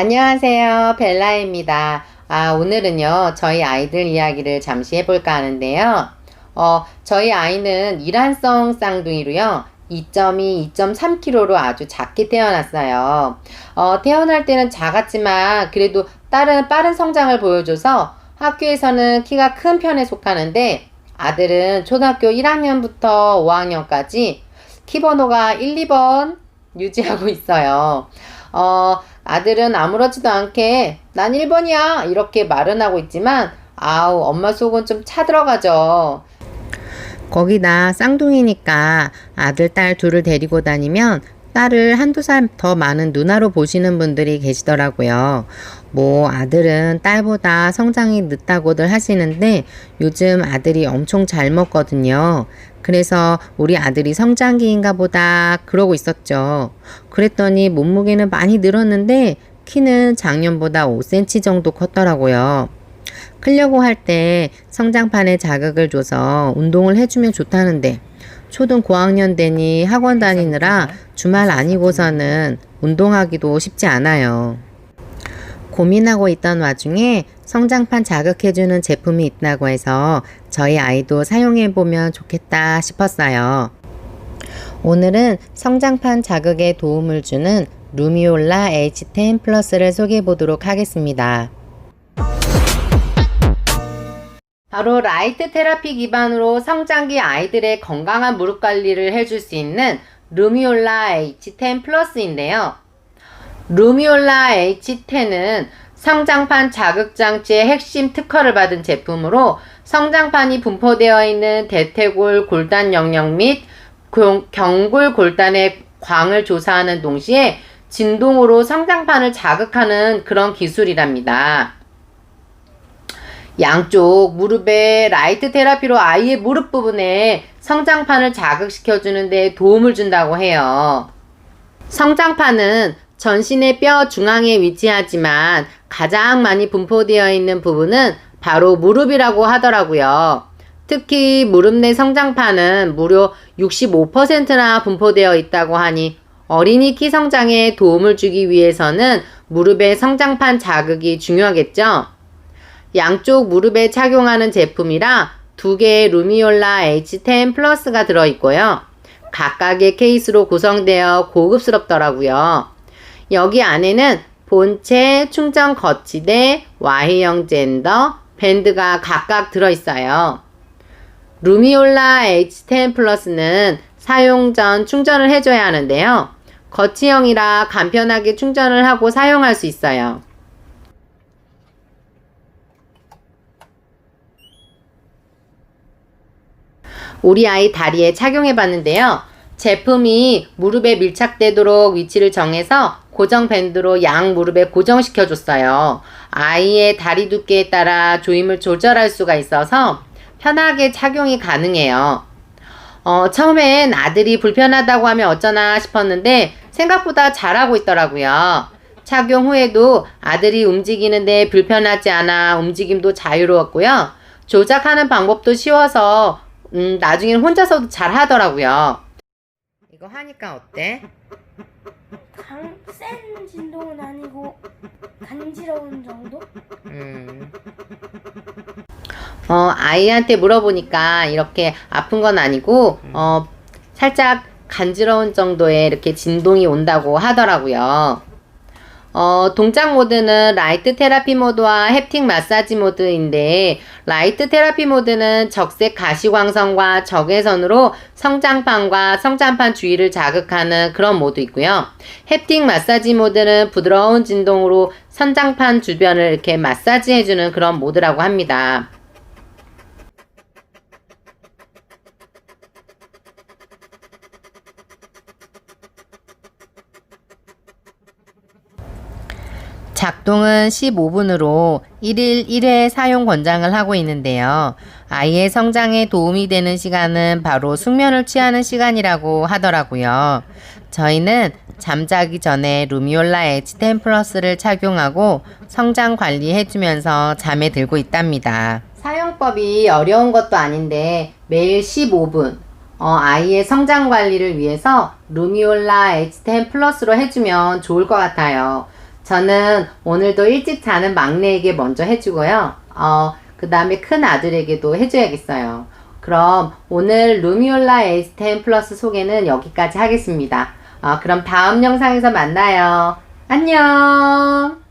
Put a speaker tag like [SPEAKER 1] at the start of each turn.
[SPEAKER 1] 안녕하세요. 벨라입니다. 아, 오늘은요, 저희 아이들 이야기를 잠시 해볼까 하는데요. 어, 저희 아이는 일란성 쌍둥이로요, 2.2, 2.3kg로 아주 작게 태어났어요. 어, 태어날 때는 작았지만, 그래도 다른 빠른 성장을 보여줘서 학교에서는 키가 큰 편에 속하는데, 아들은 초등학교 1학년부터 5학년까지 키 번호가 1, 2번 유지하고 있어요. 어, 아들은 아무렇지도 않게 난 1번이야 이렇게 말은 하고 있지만 아우 엄마 속은 좀 차들어가죠. 거기다 쌍둥이니까 아들 딸 둘을 데리고 다니면 딸을 한두 살 더 많은 누나로 보시는 분들이 계시더라고요. 뭐 아들은 딸보다 성장이 늦다고들 하시는데 요즘 아들이 엄청 잘 먹거든요. 그래서 우리 아들이 성장기인가 보다 그러고 있었죠. 그랬더니 몸무게는 많이 늘었는데 키는 작년보다 5cm 정도 컸더라고요. 크려고 할 때 성장판에 자극을 줘서 운동을 해주면 좋다는데 초등 고학년 되니 학원 다니느라 주말 아니고서는 운동하기도 쉽지 않아요. 고민하고 있던 와중에 성장판 자극해주는 제품이 있다고 해서 저희 아이도 사용해보면 좋겠다 싶었어요. 오늘은 성장판 자극에 도움을 주는 루미올라 H10 플러스를 소개해 보도록 하겠습니다. 바로 라이트 테라피 기반으로 성장기 아이들의 건강한 무릎 관리를 해줄 수 있는 루미올라 H10 플러스인데요. 루미올라 H10은 성장판 자극장치의 핵심 특허를 받은 제품으로 성장판이 분포되어 있는 대퇴골 골단 영역 및 경- 경골 골단의 광을 조사하는 동시에 진동으로 성장판을 자극하는 그런 기술이랍니다. 양쪽 무릎에 라이트 테라피로 아이의 무릎 부분에 성장판을 자극시켜 주는 데 도움을 준다고 해요. 성장판은 전신의 뼈 중앙에 위치하지만 가장 많이 분포되어 있는 부분은 바로 무릎이라고 하더라고요. 특히 무릎 내 성장판은 무려 65%나 분포되어 있다고 하니 어린이 키 성장에 도움을 주기 위해서는 무릎의 성장판 자극이 중요하겠죠? 양쪽 무릎에 착용하는 제품이라 두 개의 루미올라 H10 플러스가 들어있고요. 각각의 케이스로 구성되어 고급스럽더라고요. 여기 안에는 본체, 충전 거치대, Y형 젠더, 밴드가 각각 들어있어요. 루미올라 H10 플러스는 사용 전 충전을 해줘야 하는데요. 거치형이라 간편하게 충전을 하고 사용할 수 있어요. 우리 아이 다리에 착용해 봤는데요. 제품이 무릎에 밀착되도록 위치를 정해서 고정 밴드로 양 무릎에 고정시켜 줬어요. 아이의 다리 두께에 따라 조임을 조절할 수가 있어서 편하게 착용이 가능해요. 어, 처음엔 아들이 불편하다고 하면 어쩌나 싶었는데 생각보다 잘하고 있더라고요. 착용 후에도 아들이 움직이는데 불편하지 않아 움직임도 자유로웠고요. 조작하는 방법도 쉬워서 음, 나중엔 혼자서도 잘 하더라고요. 이거 하니까 어때?
[SPEAKER 2] 강, 센 진동은 아니고 간지러운 정도?
[SPEAKER 1] 음. 어, 아이한테 물어보니까 이렇게 아픈 건 아니고, 어, 살짝 간지러운 정도의 이렇게 진동이 온다고 하더라고요. 어, 동작 모드는 라이트 테라피 모드와 햅틱 마사지 모드인데, 라이트 테라피 모드는 적색 가시광선과 적외선으로 성장판과 성장판 주위를 자극하는 그런 모드 있고요. 햅틱 마사지 모드는 부드러운 진동으로 선장판 주변을 이렇게 마사지 해주는 그런 모드라고 합니다. 작동은 15분으로 1일 1회 사용 권장을 하고 있는데요. 아이의 성장에 도움이 되는 시간은 바로 숙면을 취하는 시간이라고 하더라고요. 저희는 잠자기 전에 루미올라 H10 플러스를 착용하고 성장 관리해주면서 잠에 들고 있답니다. 사용법이 어려운 것도 아닌데 매일 15분 어, 아이의 성장 관리를 위해서 루미올라 H10 플러스로 해주면 좋을 것 같아요. 저는 오늘도 일찍 자는 막내에게 먼저 해주고요. 어, 그 다음에 큰 아들에게도 해줘야겠어요. 그럼 오늘 루미올라 에이스10 플러스 소개는 여기까지 하겠습니다. 어, 그럼 다음 영상에서 만나요. 안녕!